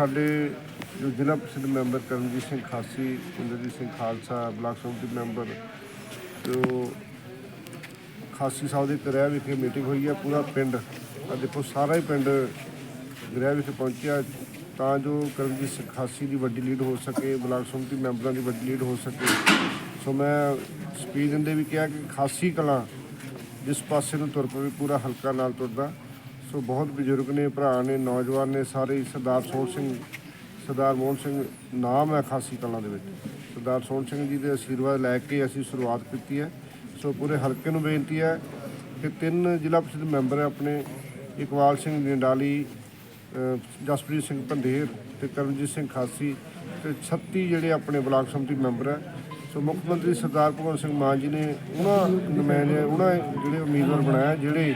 ਸਾਡੇ ਜੋ ਜ਼ਿਲ੍ਹਾ ਪ੍ਰੀਸ਼ਦ ਮੈਂਬਰ ਕਰਮਜੀਤ ਸਿੰਘ ਖਾਸੀ, ਇੰਦਰਜੀਤ ਸਿੰਘ ਖਾਲਸਾ, ਬਲਾਕ ਸਮਿਤੀ ਮੈਂਬਰ, ਜੋ ਖਾਸੀ ਸਾਹਿਬ ਦੇ ਕਰਿਆ ਵਿਖੇ ਮੀਟਿੰਗ ਹੋਈ ਹੈ ਪੂਰਾ ਪਿੰਡ ਆ ਦੇਖੋ ਸਾਰਾ ਹੀ ਪਿੰਡ ਗ੍ਰਹਿ ਵਿਖੇ ਪਹੁੰਚਿਆ। ਤਾਂ ਜੋ ਕਰਮਜੀਤ ਸਿੰਘ ਖਾਸੀ ਦੀ ਵੱਡੀ ਲੀਡ ਹੋ ਸਕੇ, ਬਲਾਕ ਸੰਮਤੀ ਮੈਂਬਰਾਂ ਦੀ ਵੱਡੀ ਲੀਡ ਹੋ ਸਕੇ। ਸੋ ਮੈਂ ਸਪੀਚ ਦਿੰਦੇ ਵੀ ਕਿਹਾ ਕਿ ਖਾਸੀ ਕਲਾਂ ਜਿਸ ਪਾਸੇ ਨੂੰ ਤੁਰ ਪਵੇ, ਪੂਰਾ ਹਲਕਾ ਨਾਲ ਤੁਰਦਾ। ਸੋ ਬਹੁਤ ਬਜ਼ੁਰਗ ਨੇ, ਭਰਾ ਨੇ, ਨੌਜਵਾਨ ਨੇ, ਸਾਰੇ ਸਰਦਾਰ ਸੋਹਣ ਸਿੰਘ, ਸਰਦਾਰ ਮੋਹਨ ਸਿੰਘ ਨਾਮ ਹੈ ਖਾਸੀ ਕਲਾਂ ਦੇ ਵਿੱਚ। ਸਰਦਾਰ ਸੋਹਣ ਸਿੰਘ ਜੀ ਦੇ ਆਸ਼ੀਰਵਾਦ ਲੈ ਕੇ ਅਸੀਂ ਸ਼ੁਰੂਆਤ ਕੀਤੀ ਹੈ। ਸੋ ਪੂਰੇ ਹਲਕੇ ਨੂੰ ਬੇਨਤੀ ਹੈ ਕਿ ਤਿੰਨ ਜ਼ਿਲ੍ਹਾ ਪ੍ਰੀਸ਼ਦ ਮੈਂਬਰ ਆਪਣੇ, ਇਕਬਾਲ ਸਿੰਘ ਨਿੰਡਾਲੀ ਜਸਪ੍ਰੀਤ ਸਿੰਘ ਪੰਧੇਰ ਤੇ ਕਰਮਜੀਤ ਸਿੰਘ ਖਾਸੀ ਤੇ 36 ਜਿਹੜੇ ਆਪਣੇ ਬਲਾਕ ਸਮਿਤੀ ਮੈਂਬਰ ਹੈ। ਸੋ ਮੁੱਖ ਮੰਤਰੀ ਸਰਦਾਰ ਭਗਵੰਤ ਸਿੰਘ ਮਾਨ ਜੀ ਨੇ ਉਹਨਾਂ ਨੁਮਾਇੰਦੇ ਉਹਨਾਂ ਜਿਹੜੇ ਉਮੀਦਵਾਰ ਬਣਾਇਆ ਜਿਹੜੇ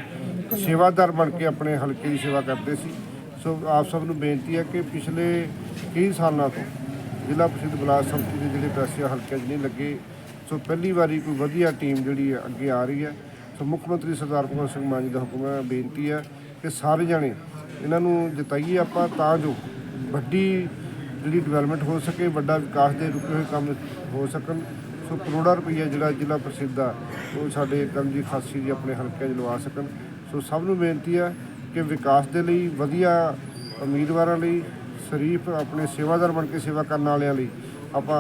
ਸੇਵਾਦਾਰ ਬਣ ਕੇ ਆਪਣੇ ਹਲਕੇ ਦੀ ਸੇਵਾ ਕਰਦੇ ਸੀ। ਸੋ ਆਪ ਸਭ ਨੂੰ ਬੇਨਤੀ ਹੈ ਕਿ ਪਿਛਲੇ ਕਈ ਸਾਲਾਂ ਤੋਂ ਜ਼ਿਲ੍ਹਾ ਪ੍ਰੀਸ਼ਦ ਬਲਾਕ ਸਮਿਤੀ ਦੇ ਜਿਹੜੇ ਪੈਸੇ ਹਲਕਿਆਂ 'ਚ ਨਹੀਂ ਲੱਗੇ, ਸੋ ਪਹਿਲੀ ਵਾਰੀ ਕੋਈ ਵਧੀਆ ਟੀਮ ਜਿਹੜੀ ਹੈ ਅੱਗੇ ਆ ਰਹੀ ਹੈ। ਸੋ ਮੁੱਖ ਮੰਤਰੀ ਸਰਦਾਰ ਭਗਵੰਤ ਸਿੰਘ ਮਾਨ ਜੀ ਦਾ ਹੁਕਮ ਹੈ, ਬੇਨਤੀ ਹੈ ਕਿ ਸਾਰੇ ਜਣੇ ਇਹਨਾਂ ਨੂੰ ਜਿਤਾਈਏ ਆਪਾਂ ਤਾਂ ਜੋ ਵੱਡੀ ਜਿਹੜੀ ਡਿਵੈਲਪਮੈਂਟ ਹੋ ਸਕੇ, ਵੱਡਾ ਵਿਕਾਸ ਦੇ ਰੁਕੇ ਹੋਏ ਕੰਮ ਹੋ ਸਕਣ। ਸੋ ਕਰੋੜਾਂ ਰੁਪਈਆ ਜਿਹੜਾ ਜ਼ਿਲ੍ਹਾ ਪ੍ਰਸਿੱਧ ਆ, ਉਹ ਸਾਡੇ ਕਰਮਜੀਤ ਖਾਸੀ ਜੀ ਆਪਣੇ ਹਲਕਿਆਂ 'ਚ ਲਵਾ ਸਕਣ। ਸੋ ਸਭ ਨੂੰ ਬੇਨਤੀ ਹੈ ਕਿ ਵਿਕਾਸ ਦੇ ਲਈ, ਵਧੀਆ ਉਮੀਦਵਾਰਾਂ ਲਈ, ਸ਼ਰੀਫ ਆਪਣੇ ਸੇਵਾਦਾਰ ਬਣ ਕੇ ਸੇਵਾ ਕਰਨ ਵਾਲਿਆਂ ਲਈ ਆਪਾਂ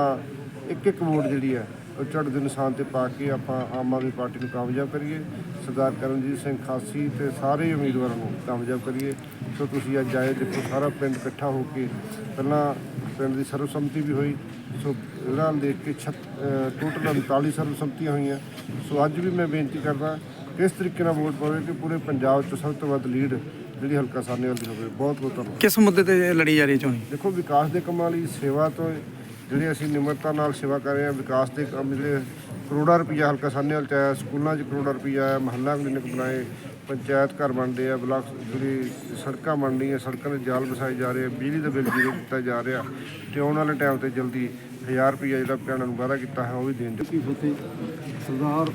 ਇੱਕ ਇੱਕ ਵੋਟ ਜਿਹੜੀ ਹੈ ਉਹ ਚੜ੍ਹਦੇ ਨਿਸ਼ਾਨ ਤੇ ਪਾ ਕੇ ਆਪਾਂ ਆਮ ਆਦਮੀ ਪਾਰਟੀ ਨੂੰ ਕਾਮਯਾਬ ਕਰੀਏ। ਸਰਦਾਰ ਕਰਮਜੀਤ ਸਿੰਘ ਖਾਸੀ ਤੇ ਸਾਰੇ ਉਮੀਦਵਾਰਾਂ ਨੂੰ ਕਾਮਯਾਬ ਕਰੀਏ। ਸੋ ਤੁਸੀਂ ਅੱਜ ਆਏ, ਦੇਖੋ ਸਾਰਾ ਪਿੰਡ ਇਕੱਠਾ ਹੋ ਕੇ ਪਹਿਲਾਂ ਪਿੰਡ ਦੀ ਸਰਵਸੰਮਤੀ ਵੀ ਹੋਈ। ਸੋ ਇਹਨਾਂ ਨੂੰ ਦੇਖ ਕੇ ਟੋਟਲ 39 ਸਰਵਸੰਮਤੀਆਂ ਹੋਈਆਂ। ਸੋ ਅੱਜ ਵੀ ਮੈਂ ਬੇਨਤੀ ਕਰਦਾ ਇਸ ਤਰੀਕੇ ਨਾਲ ਵੋਟ ਪਵੇ ਕਿ ਪੂਰੇ ਪੰਜਾਬ 'ਚ ਸਭ ਤੋਂ ਵੱਧ ਲੀਡ ਜਿਹੜੀ ਹਲਕਾ ਸਾਹਨੇਵਾਲ ਦੀ ਹੋਵੇ। ਬਹੁਤ ਬਹੁਤ ਧੰਨਵਾਦ। ਕਿਸ ਮੁੱਦੇ ਤੇ ਲੜੀ ਜਾ ਰਹੀ ਹੈ ਚੋਣ? ਦੇਖੋ ਵਿਕਾਸ ਦੇ ਕੰਮਾਂ ਲਈ ਸੇਵਾ ਤੋਂ ਜਿਹੜੇ ਅਸੀਂ ਨਿਮਰਤਾ ਨਾਲ ਸੇਵਾ ਕਰ ਰਹੇ ਹਾਂ, ਵਿਕਾਸ ਦੇ ਕੰਮ ਜਿਹੜੇ ਕਰੋੜਾਂ ਰੁਪਈਆ ਹਲਕਾ ਸਾਹਨੇਵਾਲ ਚ ਆਇਆ ਸਕੂਲਾਂ 'ਚ ਕਰੋੜਾਂ ਰੁਪਈਆ ਆਇਆ, ਮਹੱਲਾ ਕਲੀਨਿਕ ਬਣਾਏ, ਪੰਚਾਇਤ ਘਰ ਬਣਦੇ ਆ, ਬਲਾਕ ਜਿਹੜੀ ਸੜਕਾਂ ਬਣ ਰਹੀਆਂ, ਸੜਕਾਂ ਦੇ ਜਾਲ ਵਸਾਏ ਜਾ ਰਹੇ ਆ, ਬਿਜਲੀ ਦਾ ਬਿੱਲ ਜ਼ੀਰੋ ਕੀਤਾ ਜਾ ਰਿਹਾ, ਤੇ ਆਉਣ ਵਾਲੇ ਟਾਈਮ ਤੇ ਜਲਦੀ 1000 ਰੁਪਈਆ ਜਿਹੜਾ ਪਿੰਡਾਂ ਨੂੰ ਵਾਅਦਾ ਕੀਤਾ ਹੈ, ਉਹ ਵੀ ਦੇਣ। ਕੀ ਫਤਿਹ, ਸਰਦਾਰ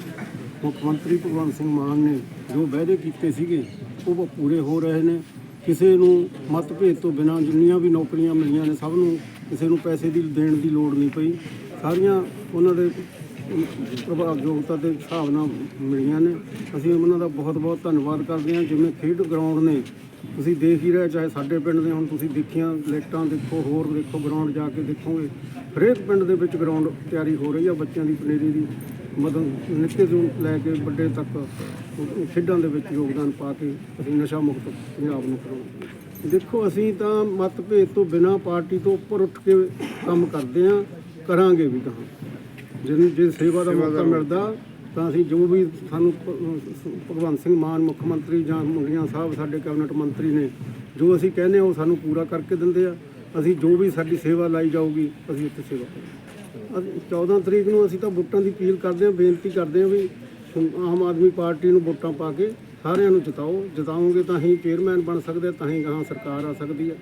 ਮੁੱਖ ਮੰਤਰੀ ਭਗਵੰਤ ਸਿੰਘ ਮਾਨ ਨੇ ਜੋ ਵਾਅਦੇ ਕੀਤੇ ਸੀਗੇ, ਉਹ ਪੂਰੇ ਹੋ ਰਹੇ ਨੇ। ਕਿਸੇ ਨੂੰ ਮਤਭੇਦ ਤੋਂ ਬਿਨਾਂ ਜਿੰਨੀਆਂ ਵੀ ਨੌਕਰੀਆਂ ਮਿਲੀਆਂ ਨੇ, ਸਭ ਨੂੰ ਕਿਸੇ ਨੂੰ ਪੈਸੇ ਦੀ ਦੇਣ ਦੀ ਲੋੜ ਨਹੀਂ ਪਈ। ਸਾਰੀਆਂ ਉਹਨਾਂ ਦੇ ਪ੍ਰਭਾਵਯੋਗਤਾ ਦੇ ਹਿਸਾਬ ਨਾਲ ਮਿਲੀਆਂ ਨੇ। ਅਸੀਂ ਉਹਨਾਂ ਦਾ ਬਹੁਤ ਬਹੁਤ ਧੰਨਵਾਦ ਕਰਦੇ ਹਾਂ। ਜਿਵੇਂ ਖੇਡ ਗਰਾਊਂਡ ਨੇ, ਤੁਸੀਂ ਦੇਖ ਹੀ ਰਹੇ, ਚਾਹੇ ਸਾਡੇ ਪਿੰਡ ਦੇ ਹੁਣ, ਤੁਸੀਂ ਦੇਖੀਆਂ ਲਾਈਟਾਂ ਦੇਖੋ, ਹੋਰ ਦੇਖੋ, ਗਰਾਊਂਡ ਜਾ ਕੇ ਦੇਖੋਗੇ। ਹਰੇਕ ਪਿੰਡ ਦੇ ਵਿੱਚ ਗਰਾਊਂਡ ਤਿਆਰੀ ਹੋ ਰਹੀ ਆ, ਬੱਚਿਆਂ ਦੀ ਪਨੇਰੀ ਦੀ ਮਤਲਬ ਨਿੱਕੇ ਤੋਂ ਲੈ ਕੇ ਵੱਡੇ ਤੱਕ ਖੇਡਾਂ ਦੇ ਵਿੱਚ ਯੋਗਦਾਨ ਪਾ ਕੇ ਅਸੀਂ ਨਸ਼ਾ ਮੁਕਤ ਪੰਜਾਬ ਨੂੰ ਕਰਾਉਣਾ ਦੇਖੋ ਅਸੀਂ ਤਾਂ ਮਤਭੇਦ ਤੋਂ ਬਿਨਾਂ ਪਾਰਟੀ ਤੋਂ ਉੱਪਰ ਉੱਠ ਕੇ ਕੰਮ ਕਰਦੇ ਆ ਕਰਾਂਗੇ ਵੀ ਕਹਾਂ ਜੇ ਜੇ ਸੇਵਾ ਦਾ ਮੌਕਾ ਮਿਲਦਾ ਤਾਂ ਅਸੀਂ ਜੋ ਵੀ ਸਾਨੂੰ ਭਗਵੰਤ ਸਿੰਘ ਮਾਨ ਮੁੱਖ ਮੰਤਰੀ ਜਾਂ ਮੁੰਡੀਆਂ ਸਾਹਿਬ ਸਾਡੇ ਕੈਬਨਿਟ ਮੰਤਰੀ ਨੇ ਜੋ ਅਸੀਂ ਕਹਿੰਦੇ ਉਹ ਸਾਨੂੰ ਪੂਰਾ ਕਰਕੇ ਦਿੰਦੇ ਆ। ਅਸੀਂ ਜੋ ਵੀ ਸਾਡੀ ਸੇਵਾ ਲਾਈ ਜਾਊਗੀ ਅਸੀਂ ਉੱਥੇ ਸੇਵਾ ਕਰਾਂਗੇ। ਅਸੀਂ 14 ਤਰੀਕ ਨੂੰ ਅਸੀਂ ਤਾਂ ਵੋਟਾਂ ਦੀ ਅਪੀਲ ਕਰਦੇ ਹਾਂ ਬੇਨਤੀ ਕਰਦੇ ਹਾਂ ਵੀ ਆਮ ਆਦਮੀ ਪਾਰਟੀ ਨੂੰ ਵੋਟਾਂ ਪਾ ਕੇ ਸਾਰਿਆਂ ਨੂੰ ਜਿਤਾਓ, ਜਿਤਾਓਗੇ ਤਾਂ ਹੀ ਚੇਅਰਮੈਨ ਬਣ ਸਕਦੇ, ਤਾਂ ਹੀ ਗਾਹਾਂ ਸਰਕਾਰ ਆ ਸਕਦੀ ਹੈ।